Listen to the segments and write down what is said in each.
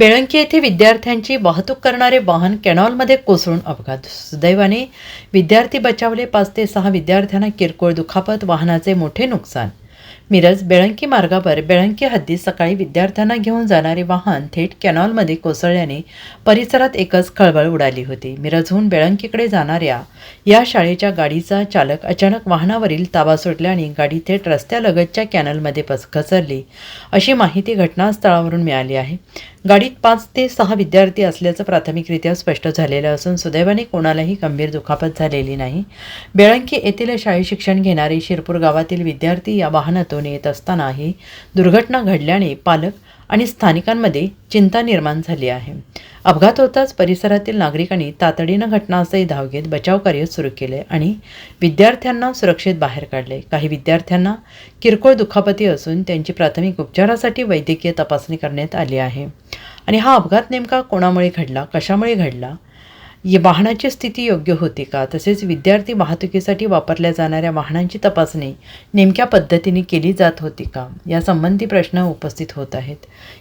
बेळंकी येथे विद्यार्थ्यांची वाहतूक करणारे वाहन कॅनॉलमध्ये कोसळून अपघात. सुदैवाने विद्यार्थी बचावले पाच ते सहा विद्यार्थ्यांना किरकोळ दुखापत वाहनाचे मोठे नुकसान. मिरज बेळंकी मार्गावर बेळंकी हद्दीत सकाळी विद्यार्थ्यांना घेऊन जाणारे वाहन थेट कॅनॉलमध्ये कोसळल्याने परिसरात एकच खळबळ उडाली होती. मिरजहून बेळंकीकडे जाणाऱ्या या शाळेच्या गाडीचा चालक अचानक वाहनावरील ताबा सुटल्याने गाडी थेट रस्त्यालगतच्या कॅनलमध्ये पस घसरली. अशी माहिती घटनास्थळावरून मिळाली आहे. गाडीत पाच ते सहा विद्यार्थी असल्याचं प्राथमिकरित्या स्पष्ट झालेलं असून सुदैवाने कोणालाही गंभीर दुखापत झालेली नाही. बेळंकी येथील शाळेत शिक्षण घेणारे शिरपूर गावातील विद्यार्थी या वाहनातून येत असताना ही दुर्घटना घडल्याने पालक आणि स्थानिकांमध्ये चिंता निर्माण झाली आहे. अपघात होताच परिसरातील नागरिकांनी तातडीनं घटनास्थळी धाव घेत बचावकार्य सुरू केले आणि विद्यार्थ्यांना सुरक्षित बाहेर काढले. काही विद्यार्थ्यांना किरकोळ दुखापती असून त्यांची प्राथमिक उपचारासाठी वैद्यकीय तपासणी करण्यात आली आहे. आणि हा अपघात नेमका कोणामुळे घडला? कशामुळे घडला? वाहनाची स्थिती योग्य होती का? तसेच विद्यार्थी वाहतुकीसाठी वापरल्या जाणाऱ्या वाहनांची तपासणी नेमक्या पद्धतीने केली जात होती का? यासंबंधी प्रश्न उपस्थित होत आहेत.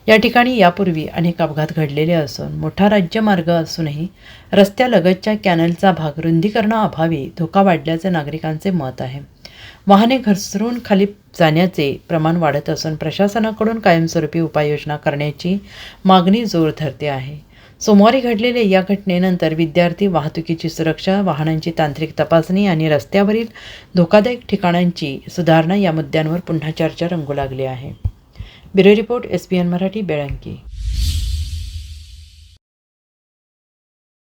या ठिकाणी यापूर्वी अनेक अपघात घडलेले असून मोठा राज्यमार्ग असूनही रस्त्यालगतच्या कॅनलचा भाग रुंदीकरणाअभावी धोका वाढल्याचे नागरिकांचे मत आहे. वाहने घसरून खाली जाण्याचे प्रमाण वाढत असून प्रशासनाकडून कायमस्वरूपी उपाययोजना करण्याची मागणी जोर धरते आहे. सोमवारी घडलेल्या या घटनेनंतर विद्यार्थी वाहतुकीची सुरक्षा वाहनांची तांत्रिक तपासणी आणि रस्त्यावरील धोकादायक ठिकाणांची सुधारणा या मुद्द्यांवर पुन्हा चर्चा रंगू लागली आहे. Bureau report S P N Marathi Belanki.